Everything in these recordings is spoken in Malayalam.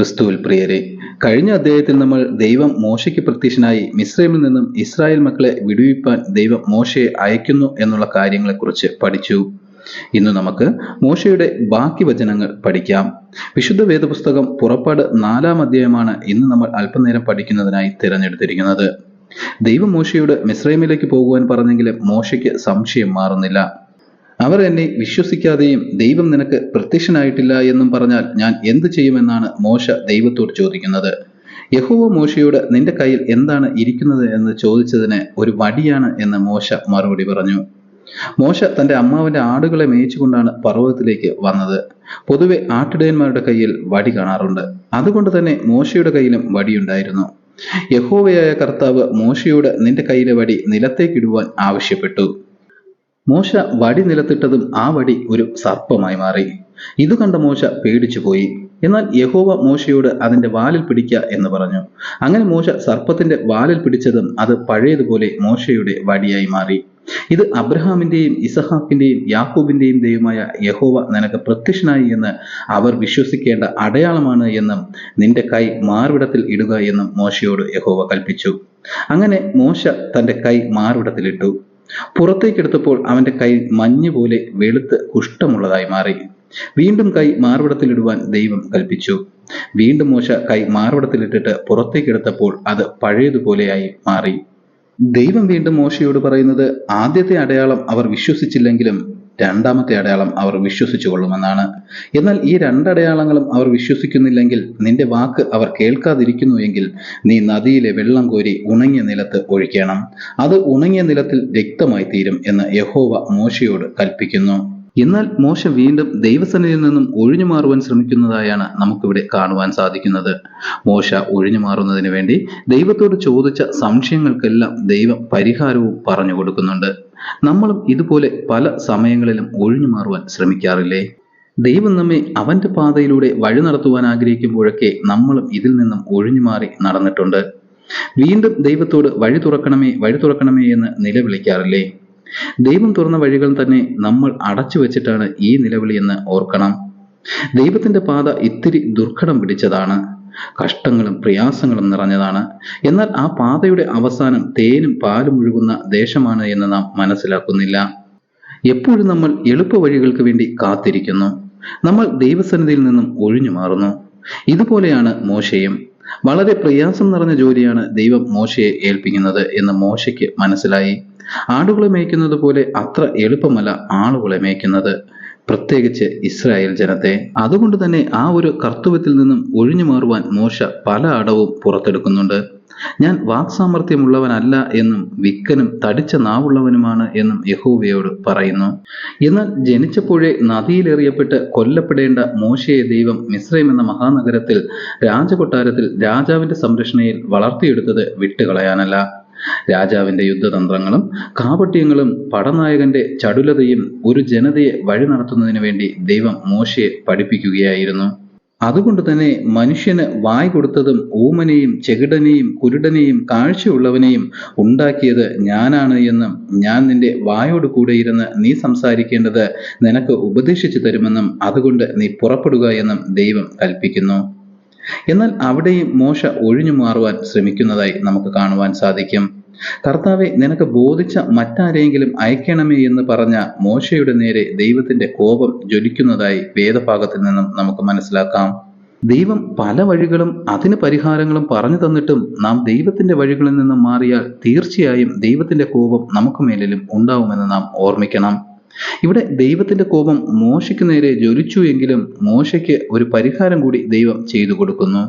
ക്രിസ്തുവിൽ പ്രിയരെ കഴിഞ്ഞ അധ്യായത്തിൽ നമ്മൾ ദൈവം മോശയ്ക്ക് പ്രത്യക്ഷനായി മിസ്രൈമിൽ നിന്നും ഇസ്രായേൽ മക്കളെ വിടുവിപ്പാൻ ദൈവം മോശയെ അയക്കുന്നു എന്നുള്ള കാര്യങ്ങളെക്കുറിച്ച് പഠിച്ചു. ഇന്ന് നമുക്ക് മോശയുടെ ബാക്കി വചനങ്ങൾ പഠിക്കാം. വിശുദ്ധ വേദപുസ്തകം പുറപ്പാട് നാലാം അധ്യായമാണ് ഇന്ന് നമ്മൾ അല്പനേരം പഠിക്കുന്നതിനായി തിരഞ്ഞെടുത്തിരിക്കുന്നത്. ദൈവം മോശയോട് മിസ്രൈമിലേക്ക് പോകുവാൻ പറഞ്ഞെങ്കിലും മോശയ്ക്ക് സംശയം മാറുന്നില്ല. അവർ എന്നെ വിശ്വസിക്കാതെയും ദൈവം നിനക്ക് പ്രത്യക്ഷനായിട്ടില്ല എന്നും പറഞ്ഞാൽ ഞാൻ എന്തു ചെയ്യുമെന്നാണ് മോശ ദൈവത്തോട് ചോദിക്കുന്നത്. യഹോവ മോശയോട് നിന്റെ കയ്യിൽ എന്താണ് ഇരിക്കുന്നത് എന്ന് ചോദിച്ചതിന് ഒരു വടിയാണ് എന്ന് മോശ മറുപടി പറഞ്ഞു. മോശ തന്റെ അമ്മാവന്റെ ആടുകളെ മേയിച്ചുകൊണ്ടാണ് പർവതത്തിലേക്ക് വന്നത്. പൊതുവെ ആട്ടിടയന്മാരുടെ കയ്യിൽ വടി കാണാറുണ്ട്. അതുകൊണ്ട് തന്നെ മോശയുടെ കയ്യിലും വടിയുണ്ടായിരുന്നു. യഹോവയായ കർത്താവ് മോശയോട് നിന്റെ കയ്യിലെ വടി നിലത്തേക്കിടുവാൻ ആവശ്യപ്പെട്ടു. മോശ വടി നിലത്തിട്ടതും ആ വടി ഒരു സർപ്പമായി മാറി. ഇത് കണ്ട മോശ പേടിച്ചുപോയി. എന്നാൽ യഹോവ മോശയോട് അതിന്റെ വാലിൽ പിടിക്ക എന്ന് പറഞ്ഞു. അങ്ങനെ മോശ സർപ്പത്തിന്റെ വാലിൽ പിടിച്ചതും അത് പഴയതുപോലെ മോശയുടെ വടിയായി മാറി. ഇത് അബ്രഹാമിന്റെയും ഇസഹാക്കിന്റെയും യാക്കൂബിന്റെയും ദൈവമായ യഹോവ നിനക്ക് പ്രത്യക്ഷനായി എന്ന് അവർ വിശ്വസിക്കേണ്ട അടയാളമാണ് എന്നും നിന്റെ കൈ മാർവിടത്തിൽ ഇടുക എന്നും മോശയോട് യഹോവ കൽപ്പിച്ചു. അങ്ങനെ മോശ തന്റെ കൈ മാർവിടത്തിലിട്ടു. പുറത്തേക്കെടുത്തപ്പോൾ അവന്റെ കൈ മഞ്ഞ് പോലെ വെളുത്ത് കുഷ്ഠമുള്ളതായി മാറി. വീണ്ടും കൈ മാർവിടത്തിലിടുവാൻ ദൈവം കൽപ്പിച്ചു. വീണ്ടും മോശ കൈ മാർവിടത്തിലിട്ടിട്ട് പുറത്തേക്കെടുത്തപ്പോൾ അത് പഴയതുപോലെയായി മാറി. ദൈവം വീണ്ടും മോശയോട് പറയുന്നത് ആദ്യത്തെ അടയാളം അവർ വിശ്വസിച്ചില്ലെങ്കിലും രണ്ടാമത്തെ അടയാളം അവർ വിശ്വസിച്ചു കൊള്ളുമെന്നാണ് എന്നാൽ ഈ രണ്ടടയാളങ്ങളും അവർ വിശ്വസിക്കുന്നില്ലെങ്കിൽ നിന്റെ വാക്ക് അവർ കേൾക്കാതിരിക്കുന്നു എങ്കിൽ നീ നദിയിലെ വെള്ളം കോരി ഉണങ്ങിയ നിലത്ത് ഒഴിക്കണം. അത് ഉണങ്ങിയ നിലത്തിൽ രക്തമായി തീരും എന്ന് യഹോവ മോശയോട് കൽപ്പിക്കുന്നു. എന്നാൽ മോശ വീണ്ടും ദൈവസനയിൽ നിന്നും ഒഴിഞ്ഞു മാറുവാൻ ശ്രമിക്കുന്നതായാണ് നമുക്കിവിടെ കാണുവാൻ സാധിക്കുന്നത്. മോശ ഒഴിഞ്ഞു മാറുന്നതിന് വേണ്ടി ദൈവത്തോട് ചോദിച്ച സംശയങ്ങൾക്കെല്ലാം ദൈവം പരിഹാരവും പറഞ്ഞു കൊടുക്കുന്നുണ്ട്. നമ്മളും ഇതുപോലെ പല സമയങ്ങളിലും ഒഴിഞ്ഞു മാറുവാൻ ശ്രമിക്കാറില്ലേ? ദൈവം നമ്മെ അവന്റെ പാതയിലൂടെ വഴി നടത്തുവാൻ ആഗ്രഹിക്കുമ്പോഴൊക്കെ നമ്മളും ഇതിൽ നിന്നും ഒഴിഞ്ഞു മാറി നടന്നിട്ടുണ്ട്. വീണ്ടും ദൈവത്തോട് വഴി തുറക്കണമേ വഴി തുറക്കണമേ എന്ന് നിലവിളിക്കാറില്ലേ? ദൈവം തുറന്ന വഴികൾ തന്നെ നമ്മൾ അടച്ചു വെച്ചിട്ടാണ് ഈ നിലവിളി എന്ന് ഓർക്കണം. ദൈവത്തിന്റെ പാത ഇത്തിരി ദുർഘടം പിടിച്ചതാണ്. കഷ്ടങ്ങളും പ്രയാസങ്ങളും നിറഞ്ഞതാണ്. എന്നാൽ ആ പാതയുടെ അവസാനം തേനും പാലും ഒഴുകുന്ന ദേശമാണ് എന്ന് നാം മനസ്സിലാക്കുന്നില്ല. എപ്പോഴും നമ്മൾ എളുപ്പ വഴികൾക്ക് വേണ്ടി കാത്തിരിക്കുന്നു. നമ്മൾ ദൈവസന്നിധിയിൽ നിന്നും ഒഴിഞ്ഞു മാറുന്നു. ഇതുപോലെയാണ് മോശയും. വളരെ പ്രയാസം നിറഞ്ഞ ജോലിയാണ് ദൈവം മോശയെ ഏൽപ്പിക്കുന്നത് എന്ന് മോശയ്ക്ക് മനസ്സിലായി. ആടുകളെ മേയ്ക്കുന്നത് പോലെ അത്ര എളുപ്പമല്ല ആളുകളെ മേയ്ക്കുന്നത്. പ്രത്യേകിച്ച് ഇസ്രായേൽ ജനത്തെ. അതുകൊണ്ട് തന്നെ ആ ഒരു കർത്തവ്യത്തിൽ നിന്നും ഒഴിഞ്ഞു മാറുവാൻ മോശ പല അടവും പുറത്തെടുക്കുന്നുണ്ട്. ഞാൻ വാക്സാമർത്ഥ്യമുള്ളവനല്ല എന്നും വിക്കനും തടിച്ച നാവുള്ളവനുമാണ് എന്നും യഹോവയോട് പറയുന്നു. എന്നാൽ ജനിച്ചപ്പോഴേ നദിയിലെറിയപ്പെട്ട് കൊല്ലപ്പെടേണ്ട മോശയെ ദൈവം മിശ്രയം എന്ന മഹാനഗരത്തിൽ രാജകൊട്ടാരത്തിൽ രാജാവിന്റെ സംരക്ഷണയിൽ വളർത്തിയെടുത്തത് വിട്ടുകളയാനല്ല. രാജാവിന്റെ യുദ്ധതന്ത്രങ്ങളും കാപട്യങ്ങളും പടനായകന്റെ ചടുലതയും ഒരു ജനതയെ വഴി നടത്തുന്നതിന് വേണ്ടി ദൈവം മോശയെ പഠിപ്പിക്കുകയായിരുന്നു. അതുകൊണ്ട് തന്നെ മനുഷ്യന് വായ് കൊടുത്തതും ഊമനെയും ചെകിടനെയും കുരുടനെയും കാഴ്ചയുള്ളവനെയും ഉണ്ടാക്കിയത് ഞാനാണ് എന്നും ഞാൻ നിന്റെ വായോട് കൂടെ ഇരുന്ന് നീ സംസാരിക്കേണ്ടത് നിനക്ക് ഉപദേശിച്ചു തരുമെന്നും അതുകൊണ്ട് നീ പുറപ്പെടുക എന്നും ദൈവം കൽപ്പിക്കുന്നു. എന്നാൽ അവിടെയും മോശ ഒഴിഞ്ഞു മാറുവാൻ ശ്രമിക്കുന്നതായി നമുക്ക് കാണുവാൻ സാധിക്കും. കർത്താവെ നിനക്ക് ബോധിച്ച മറ്റാരെങ്കിലും അയക്കണമേ എന്ന് പറഞ്ഞ മോശയുടെ നേരെ ദൈവത്തിന്റെ കോപം ജ്വലിക്കുന്നതായി വേദഭാഗത്തിൽ നിന്നും നമുക്ക് മനസ്സിലാക്കാം. ദൈവം പല വഴികളും അതിന് പരിഹാരങ്ങളും പറഞ്ഞു തന്നിട്ടും നാം ദൈവത്തിന്റെ വഴികളിൽ നിന്നും മാറിയാൽ തീർച്ചയായും ദൈവത്തിന്റെ കോപം നമുക്ക് മേലിലും ഉണ്ടാവുമെന്ന് നാം ഓർമ്മിക്കണം. ഇവിടെ ദൈവത്തിന്റെ കോപം മോശയ്ക്ക് നേരെ ജ്വലിച്ചു എങ്കിലും മോശയ്ക്ക് ഒരു പരിഹാരം കൂടി ദൈവം ചെയ്തു കൊടുക്കുന്നു.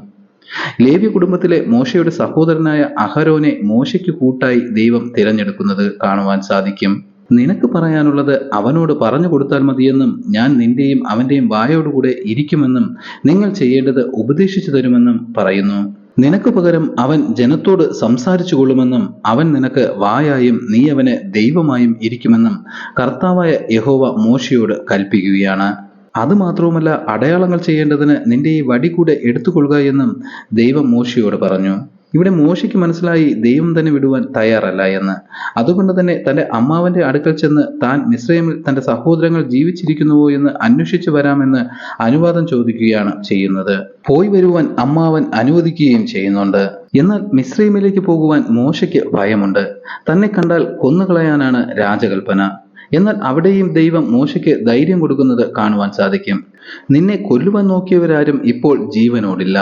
ലേവ്യ കുടുംബത്തിലെ മോശയുടെ സഹോദരനായ അഹരോനെ മോശയ്ക്ക് കൂട്ടായി ദൈവം തിരഞ്ഞെടുക്കുന്നത് കാണുവാൻ സാധിക്കും. നിനക്ക് പറയാനുള്ളത് അവനോട് പറഞ്ഞു കൊടുത്താൽ മതിയെന്നും ഞാൻ നിന്റെയും അവന്റെയും വായോടുകൂടെ ഇരിക്കുമെന്നും നിങ്ങൾ ചെയ്യേണ്ടത് ഉപദേശിച്ചു തരുമെന്നും പറയുന്നു. നിനക്ക് പകരം അവൻ ജനത്തോട് സംസാരിച്ചു കൊള്ളുമെന്നും അവൻ നിനക്ക് വായായും നീ അവന് ദൈവമായും ഇരിക്കുമെന്നും കർത്താവായ യഹോവ മോശയോട് കൽപ്പിക്കുകയാണ്. അതുമാത്രവുമല്ല അടയാളങ്ങൾ ചെയ്യേണ്ടതിന് നിന്റെ ഈ വടി കൂടെ എടുത്തുകൊള്ളുക എന്നും ദൈവം മോശയോട് പറഞ്ഞു. ഇവിടെ മോശയ്ക്ക് മനസ്സിലായി ദൈവം തന്നെ വിടുവാൻ തയ്യാറല്ല എന്ന്. അതുകൊണ്ട് തന്നെ തന്റെ അമ്മാവന്റെ അടുക്കൽ ചെന്ന് താൻ മിശ്രയമിൽ തന്റെ സഹോദരങ്ങൾ ജീവിച്ചിരിക്കുന്നുവോ എന്ന് അന്വേഷിച്ചു വരാമെന്ന് അനുവാദം ചോദിക്കുകയാണ് ചെയ്യുന്നത്. പോയി വരുവാൻ അമ്മാവൻ അനുവദിക്കുകയും ചെയ്യുന്നുണ്ട്. എന്നാൽ മിശ്രയിമിലേക്ക് പോകുവാൻ മോശയ്ക്ക് ഭയമുണ്ട്. തന്നെ കണ്ടാൽ കൊന്നുകളയാനാണ് രാജകൽപ്പന. എന്നാൽ അവിടെയും ദൈവം മോശയ്ക്ക് ധൈര്യം കൊടുക്കുന്നത് കാണുവാൻ സാധിക്കും. നിന്നെ കൊല്ലുവാൻ നോക്കിയവരാരും ഇപ്പോൾ ജീവനോടില്ല.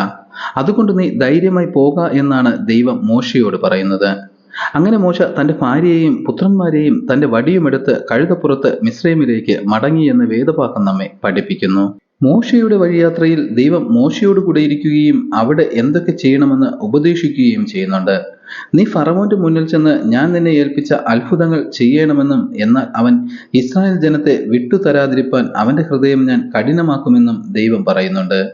അതുകൊണ്ട് നീ ധൈര്യമായി പോക എന്നാണ് ദൈവം മോശയോട് പറയുന്നത്. അങ്ങനെ മോശ തന്റെ ഭാര്യയെയും പുത്രന്മാരെയും തന്റെ വടിയുമെടുത്ത് കഴുതപ്പുറത്ത് മിശ്രൈമിലേക്ക് മടങ്ങി എന്ന് വേദഭാഗം നമ്മെ പഠിപ്പിക്കുന്നു. മോശയുടെ വഴിയാത്രയിൽ ദൈവം മോശയോട് കൂടെ ഇരിക്കുകയും അവിടെ എന്തൊക്കെ ചെയ്യണമെന്ന് ഉപദേശിക്കുകയും ചെയ്യുന്നുണ്ട്. നീ ഫറവോന്റെ മുന്നിൽ ചെന്ന് ഞാൻ നിന്നെ ഏൽപ്പിച്ച അത്ഭുതങ്ങൾ ചെയ്യണമെന്നും എന്നാൽ അവൻ ഇസ്രായേൽ ജനത്തെ വിട്ടുതരാതിരിപ്പാൻ അവന്റെ ഹൃദയം ഞാൻ കഠിനമാക്കുമെന്നും ദൈവം പറയുന്നുണ്ട്.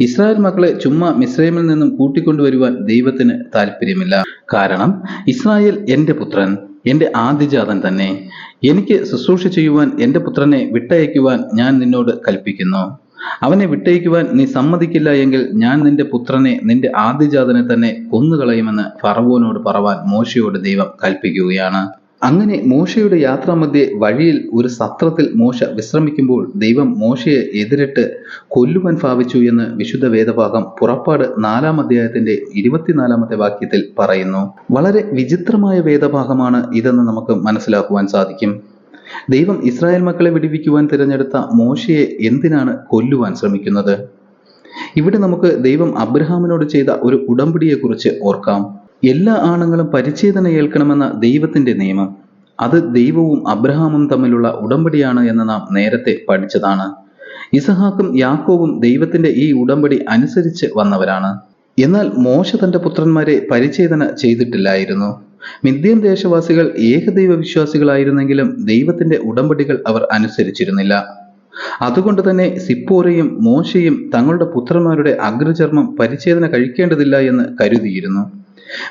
ഇസ്രായേൽ മക്കളെ ചുമ്മാ മിസ്രൈമിൽ നിന്നും കൂട്ടിക്കൊണ്ടുവരുവാൻ ദൈവത്തിന് താല്പര്യമില്ല കാരണം ഇസ്രായേൽ എന്റെ പുത്രൻ എന്റെ ആദ്യജാതൻ തന്നെ. എനിക്ക് ശുശ്രൂഷ ചെയ്യുവാൻ എന്റെ പുത്രനെ വിട്ടയക്കുവാൻ ഞാൻ നിന്നോട് കൽപ്പിക്കുന്നു. അവനെ വിട്ടയക്കുവാൻ നീ സമ്മതിക്കില്ല എങ്കിൽ ഞാൻ നിന്റെ പുത്രനെ നിന്റെ ആദ്യജാതനെ തന്നെ കൊന്നുകളയുമെന്ന് ഫറവോനോട് പറവാൻ മോശയോട് ദൈവം കൽപ്പിക്കുകയാണ്. അങ്ങനെ മോശയുടെ യാത്രാമധ്യേ വഴിയിൽ ഒരു സത്രത്തിൽ മോശ വിശ്രമിക്കുമ്പോൾ ദൈവം മോശയെ എതിരിട്ട് കൊല്ലുവാൻ ഭാവിച്ചു എന്ന് വിശുദ്ധ വേദഭാഗം പുറപ്പാട് നാലാം അധ്യായത്തിന്റെ ഇരുപത്തിനാലാമത്തെ വാക്യത്തിൽ പറയുന്നു. വളരെ വിചിത്രമായ വേദഭാഗമാണ് ഇതെന്ന് നമുക്ക് മനസ്സിലാക്കുവാൻ സാധിക്കും. ദൈവം ഇസ്രായേൽ മക്കളെ വിടിവിക്കുവാൻ തിരഞ്ഞെടുത്ത മോശയെ എന്തിനാണ് കൊല്ലുവാൻ ശ്രമിക്കുന്നത്? ഇവിടെ നമുക്ക് ദൈവം അബ്രഹാമിനോട് ചെയ്ത ഒരു ഉടമ്പടിയെക്കുറിച്ച് ഓർക്കാം. എല്ലാ ആണുങ്ങളും പരിച്ഛേദന ഏൽക്കണമെന്ന ദൈവത്തിന്റെ നിയമം. അത് ദൈവവും അബ്രഹാമും തമ്മിലുള്ള ഉടമ്പടിയാണ് എന്ന് നാം നേരത്തെ പഠിച്ചതാണ്. ഇസഹാക്കും യാക്കോവും ദൈവത്തിന്റെ ഈ ഉടമ്പടി അനുസരിച്ച് വന്നവരാണ്. എന്നാൽ മോശ തന്റെ പുത്രന്മാരെ പരിച്ഛേദന ചെയ്തിട്ടില്ലായിരുന്നു. മിദ്യൻ ദേശവാസികൾ ഏകദൈവ വിശ്വാസികളായിരുന്നെങ്കിലും ദൈവത്തിന്റെ ഉടമ്പടികൾ അവർ അനുസരിച്ചിരുന്നില്ല. അതുകൊണ്ട് തന്നെ സിപ്പോരയും മോശയും തങ്ങളുടെ പുത്രന്മാരുടെ അഗ്രചർമ്മം പരിചേദന കഴിക്കേണ്ടതില്ല എന്ന് കരുതിയിരുന്നു.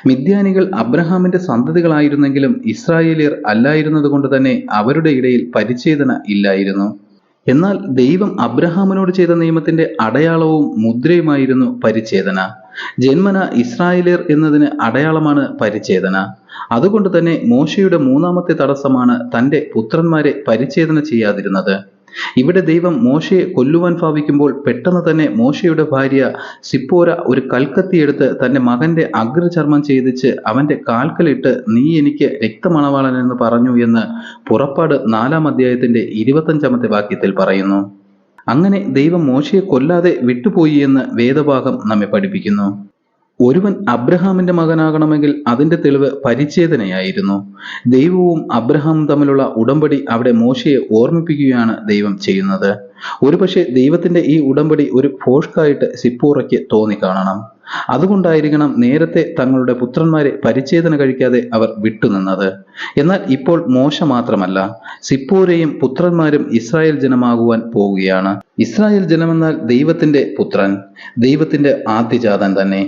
മിദ്യാനികൾ അബ്രഹാമിന്റെ സന്തതികളായിരുന്നെങ്കിലും ഇസ്രായേലിയർ അല്ലായിരുന്നതുകൊണ്ട് തന്നെ അവരുടെ ഇടയിൽ പരിചേദന ഇല്ലായിരുന്നു. എന്നാൽ ദൈവം അബ്രഹാമിനോട് ചെയ്ത നിയമത്തിന്റെ അടയാളവും മുദ്രയുമായിരുന്നു പരിചേദന ജന്മന ഇസ്രായേലിയർ എന്നതിന് അടയാളമാണ് പരിച്ഛേദന. അതുകൊണ്ട് തന്നെ മോശയുടെ മൂന്നാമത്തെ തടസ്സമാണ് തന്റെ പുത്രന്മാരെ പരിച്ഛേദന ചെയ്യാതിരുന്നത്. ഇവിടെ ദൈവം മോശയെ കൊല്ലുവാൻ ഭാവിക്കുമ്പോൾ പെട്ടെന്ന് തന്നെ മോശയുടെ ഭാര്യ സിപ്പോര ഒരു കൽക്കത്തിയെടുത്ത് തന്റെ മകന്റെ അഗ്രചർമ്മം ചെയ്തിച്ച് അവന്റെ കാൽക്കലിട്ട് നീ എനിക്ക് രക്തമണവാളൻ എന്ന് പറഞ്ഞു എന്ന് പുറപ്പാട് നാലാം അധ്യായത്തിന്റെ ഇരുപത്തഞ്ചാമത്തെ വാക്യത്തിൽ പറയുന്നു. അങ്ങനെ ദൈവം മോശയെ കൊല്ലാതെ വിട്ടുപോയി എന്ന് വേദഭാഗം നമ്മെ പഠിപ്പിക്കുന്നു. ഒരുവൻ അബ്രഹാമിന്റെ മകനാകണമെങ്കിൽ അതിന്റെ തെളിവ് പരിച്ഛേദനയായിരുന്നു. ദൈവവും അബ്രഹാമും തമ്മിലുള്ള ഉടമ്പടി അവിടെ മോശയെ ഓർമ്മിപ്പിക്കുകയാണ് ദൈവം ചെയ്യുന്നത്. ഒരുപക്ഷെ ദൈവത്തിന്റെ ഈ ഉടമ്പടി ഒരു ഫോഷ്കായിട്ട് സിപ്പൂറയ്ക്ക് തോന്നിക്കാണണം അതുകൊണ്ടായിരിക്കണം നേരത്തെ തങ്ങളുടെ പുത്രന്മാരെ പരിച്ഛേദന കഴിക്കാതെ അവർ വിട്ടുനിന്നത്. എന്നാൽ ഇപ്പോൾ മോശ മാത്രമല്ല സിപ്പോരെയും പുത്രന്മാരും ഇസ്രായേൽ ജനമാകുവാൻ പോവുകയാണ്. ഇസ്രായേൽ ജനമെന്നാൽ ദൈവത്തിന്റെ പുത്രൻ ദൈവത്തിന്റെ ആദ്യജാതൻ തന്നെ.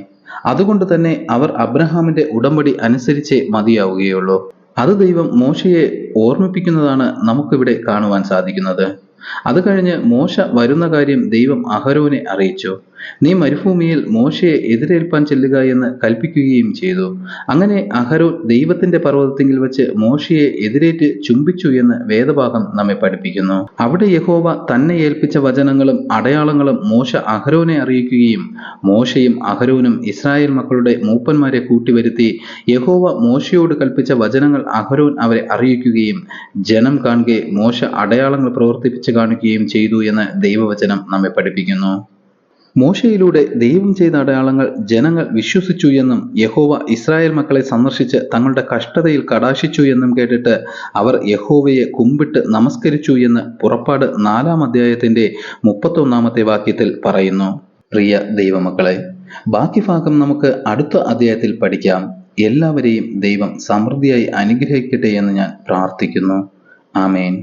അതുകൊണ്ട് തന്നെ അവർ അബ്രഹാമിന്റെ ഉടമ്പടി അനുസരിച്ചേ മതിയാവുകയുള്ളൂ. അത് ദൈവം മോശയെ ഓർമ്മിപ്പിക്കുന്നതാണ് നമുക്കിവിടെ കാണുവാൻ സാധിക്കുന്നത്. അത് കഴിഞ്ഞ് മോശ വരുന്ന കാര്യം ദൈവം അഹരോനെ അറിയിച്ചു. നീ മരുഭൂമിയിൽ മോശയെ എതിരേൽപ്പാൻ ചെല്ലുക എന്ന് കൽപ്പിക്കുകയും ചെയ്തു. അങ്ങനെ അഹരോ ദൈവത്തിന്റെ പർവതത്തിങ്കിൽ വെച്ച് മോശയെ എതിരേറ്റ് ചുംബിച്ചു എന്ന് വേദഭാഗം നമ്മെ പഠിപ്പിക്കുന്നു. അവിടെ യഹോവ തന്നെ ഏൽപ്പിച്ച വചനങ്ങളും അടയാളങ്ങളും മോശ അഹരോനെ അറിയിക്കുകയും മോശയും അഹരോനും ഇസ്രായേൽ മക്കളുടെ മൂപ്പന്മാരെ കൂട്ടിവരുത്തി യഹോവ മോശയോട് കൽപ്പിച്ച വചനങ്ങൾ അഹരോൻ അവരെ അറിയിക്കുകയും ജനം കാണുകെ മോശ അടയാളങ്ങൾ പ്രവർത്തിപ്പിച്ച് കാണിക്കുകയും ചെയ്തു എന്ന് ദൈവവചനം നമ്മെ പഠിപ്പിക്കുന്നു. മോശയിലൂടെ ദൈവം ചെയ്ത അടയാളങ്ങൾ ജനങ്ങൾ വിശ്വസിച്ചു എന്നും യഹോവ ഇസ്രായേൽ മക്കളെ സന്ദർശിച്ച് തങ്ങളുടെ കഷ്ടതയിൽ കടാശിച്ചു എന്നും കേട്ടിട്ട് അവർ യഹോവയെ കുമ്പിട്ട് നമസ്കരിച്ചു എന്ന് പുറപ്പാട് നാലാം അധ്യായത്തിന്റെ മുപ്പത്തൊന്നാമത്തെ വാക്യത്തിൽ പറയുന്നു. പ്രിയ ദൈവമക്കളെ ബാക്കി ഭാഗം നമുക്ക് അടുത്ത അധ്യായത്തിൽ പഠിക്കാം. എല്ലാവരെയും ദൈവം സമൃദ്ധിയായി അനുഗ്രഹിക്കട്ടെ എന്ന് ഞാൻ പ്രാർത്ഥിക്കുന്നു. ആമേൻ.